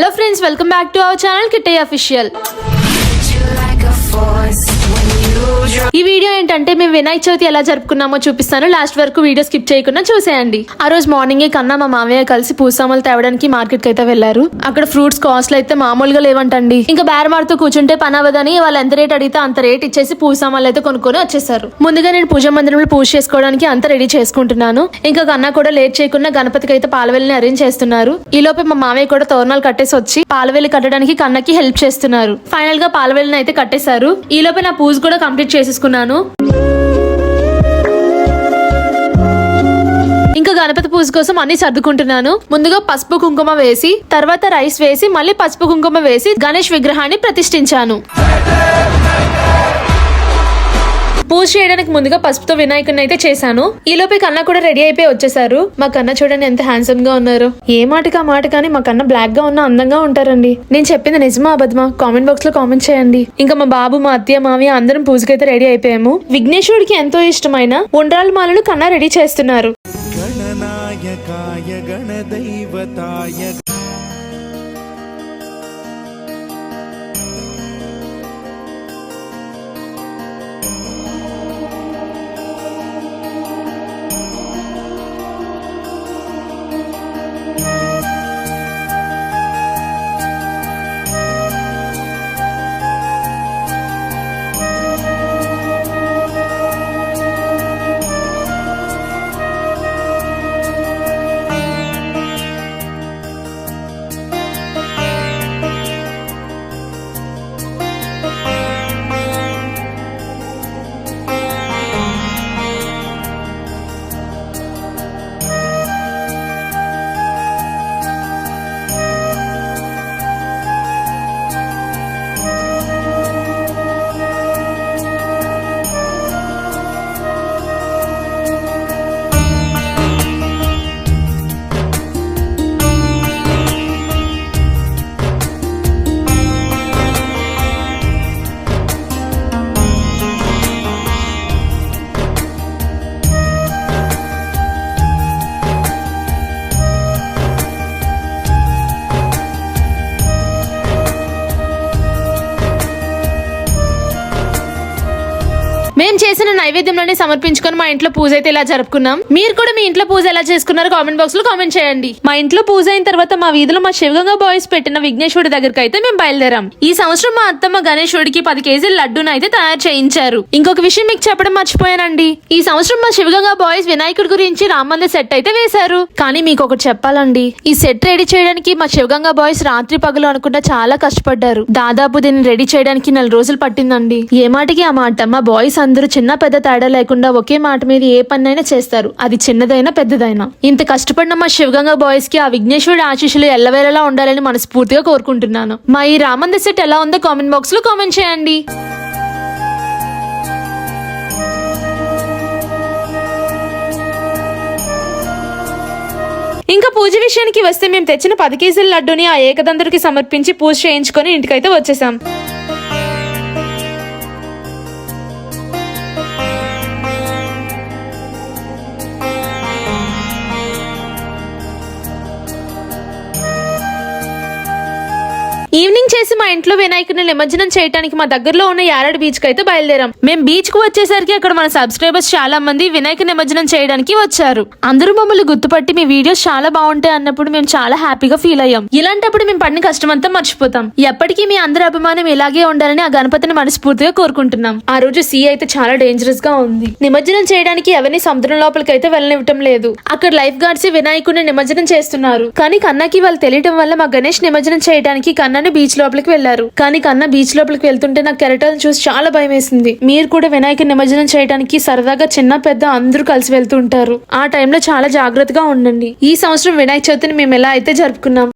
Hello friends welcome back to our channel Kittayya official ఈ video ఏంటంటే మేము వినాయక చవితి ఎలా జరుపుకున్నామో చూపిస్తాను. లాస్ట్ వరకు వీడియో స్కిప్ చేయకుండా చూసేయండి. ఆ రోజు మార్నింగ్ కన్నా మా మామయ్య కలిసి పూసామలు తేవడానికి మార్కెట్కి అయితే వెళ్ళారు అక్కడ ఫ్రూట్స్ కాస్ట్లు అయితే మామూలుగా లేవంటండి. ఇంకా బేరమాడుతూ కూర్చుంటే పని అవ్వదని వాళ్ళు ఎంత రేట్ అడిగితే అంత రేట్ ఇచ్చేసి పూసామాలు అయితే కొనుక్కొని వచ్చేసారు. ముందుగా నేను పూజ మందిరంలో పూజ చేసుకోవడానికి అంత రెడీ చేసుకుంటున్నాను. ఇంకా కన్నా కూడా లేట్ చేయకుండా గణపతికి అయితే పాలవెల్లిని అరేంజ్ చేస్తున్నారు. ఈ లోపే మా మామయ్య కూడా తోరణాలు కట్టేసి వచ్చి పాలవెల్లి కట్టడానికి కన్నకి హెల్ప్ చేస్తున్నారు. ఫైనల్గా పాలవెల్లిని అయితే కట్టేశారు. ఈ లోపే నా పూజ కూడా కంప్లీట్ చేసేసుకున్నాను. ఇంకా గణపతి పూజ కోసం అన్ని సర్దుకుంటున్నాను. ముందుగా పసుపు కుంకుమ వేసి తర్వాత రైస్ వేసి మళ్ళీ పసుపు కుంకుమ వేసి గణేష్ విగ్రహాన్ని ప్రతిష్ఠించాను. పూజ చేయడానికి ముందుగా పసుపుతో వినాయకుని అయితే చేశాను. ఈ లోపే కన్నా కూడా రెడీ అయిపోయి వచ్చేసారు మా కన్న చూడండి ఎంత హ్యాండ్సమ్గా ఉన్నారు. ఏ మాటకి ఆ మాట కానీ మా కన్న బ్లాక్గా ఉన్న అందంగా ఉంటారండి. నేను చెప్పింది నిజమా అబద్మా కామెంట్ బాక్స్లో కామెంట్ చేయండి. ఇంకా మా బాబు మా అత్తయ్య మావి అందరం పూజకైతే రెడీ అయిపోయాము. విఘ్నేశ్వరుడికి ఎంతో ఇష్టమైన ఉండ్రాల మాలలు కన్నా రెడీ చేస్తున్నారు. గణనాయకాయ మేము చేసిన నైవేద్యంలోనే సమర్పించుకొని మా ఇంట్లో పూజ అయితే ఇలా జరుపుకున్నాం. మీరు కూడా మీ ఇంట్లో పూజ ఎలా చేసుకున్నారు కామెంట్ బాక్స్లో కామెంట్ చేయండి. మా ఇంట్లో పూజ అయిన తర్వాత మా వీధిలో మా శివగంగా బాయ్స్ పెట్టిన విఘ్నేశ్వరుడి దగ్గరికి అయితే మేము బయలుదేరాం. ఈ సంవత్సరం మా అత్తమ్మ గణేశుడికి పది కేజీల లడ్డూను అయితే తయారు చేయించారు. ఇంకొక విషయం మీకు చెప్పడం మర్చిపోయానండి. ఈ సంవత్సరం మా శివగంగా బాయ్స్ వినాయకుడి గురించి రామంది సెట్ అయితే వేశారు. కానీ మీకు ఒకటి చెప్పాలండి. ఈ సెట్ రెడీ చేయడానికి మా శివగంగా బాయ్స్ రాత్రి పగలు అనుకుంటా చాలా కష్టపడ్డారు. దాదాపు దీన్ని రెడీ చేయడానికి నెల రోజులు పట్టిందండి. ఏ మాటకి ఆ మాట మా బాయ్స్ అందరూ చిన్న పెద్ద తేడా లేకుండా ఒకే మాట మీద ఏ పనైనా చేస్తారు. అది చిన్నదైనా పెద్దదైనా. ఇంత కష్టపడిన మా శివగంగా బాయ్స్కి ఆ విఘ్నేశ్వరుడి ఆశీస్సులు ఎల్లవేళలా ఉండాలని మనస్ఫూర్తిగా కోరుకుంటున్నాను. మా ఈ రామంద సెట్ ఎలా ఉందో కామెంట్ బాక్స్లో కామెంట్ చేయండి. ఇంకా పూజ విషయానికి వస్తే మేము తెచ్చిన పది కేజీల లడ్డూని ఆ ఏకదంతుడికి సమర్పించి పూజ చేయించుకొని ఇంటికైతే వచ్చేసాం. ఈవినింగ్ చేసి మా ఇంట్లో వినాయకుడిని నిమజ్జనం చేయడానికి మా దగ్గరలో ఉన్న యారడ్ బీచ్కి అయితే బయలుదేరాం. మేము బీచ్కు వచ్చేసరికి అక్కడ మన సబ్స్క్రైబర్స్ చాలా మంది వినాయక నిమజ్జనం చేయడానికి వచ్చారు. అందరూ మమ్మల్ని గుర్తుపట్టి మీ వీడియోస్ చాలా బాగుంటాయి అన్నప్పుడు మేము చాలా హ్యాపీగా ఫీల్ అయ్యాం. ఇలాంటప్పుడు మేము పడిన కష్టం అంతా మర్చిపోతాం. ఎప్పటికీ మీ అందరి అభిమానం ఇలాగే ఉండాలని ఆ గణపతిని మనస్ఫూర్తిగా కోరుకుంటున్నాం. ఆ రోజు సీ అయితే చాలా డేంజరస్గా ఉంది. నిమజ్జనం చేయడానికి ఎవరిని సముద్రం లోపలికి అయితే వెళ్ళనివ్వటం లేదు. అక్కడ లైఫ్ గార్డ్స్ వినాయకుడిని నిమజ్జనం చేస్తున్నారు. కానీ కన్నాకి వాళ్ళు తెలియటం వల్ల మా గణేష్ నిమజ్జనం చేయడానికి కన్నాని బీచ్ లోపలికి వెళ్ళారు కానీ కన్నా బీచ్ లోపలికి వెళ్తుంటే నాకు కెరటాలను చూసి చాలా భయం వేసింది. మీరు కూడా వినాయక నిమజ్జనం చేయడానికి సరదాగా చిన్న పెద్ద అందరూ కలిసి వెళ్తుంటారు ఆ టైంలో చాలా జాగ్రత్తగా ఉండండి. ఈ సంవత్సరం వినాయక చవితిని మేము ఎలా అయితే జరుపుకున్నాం.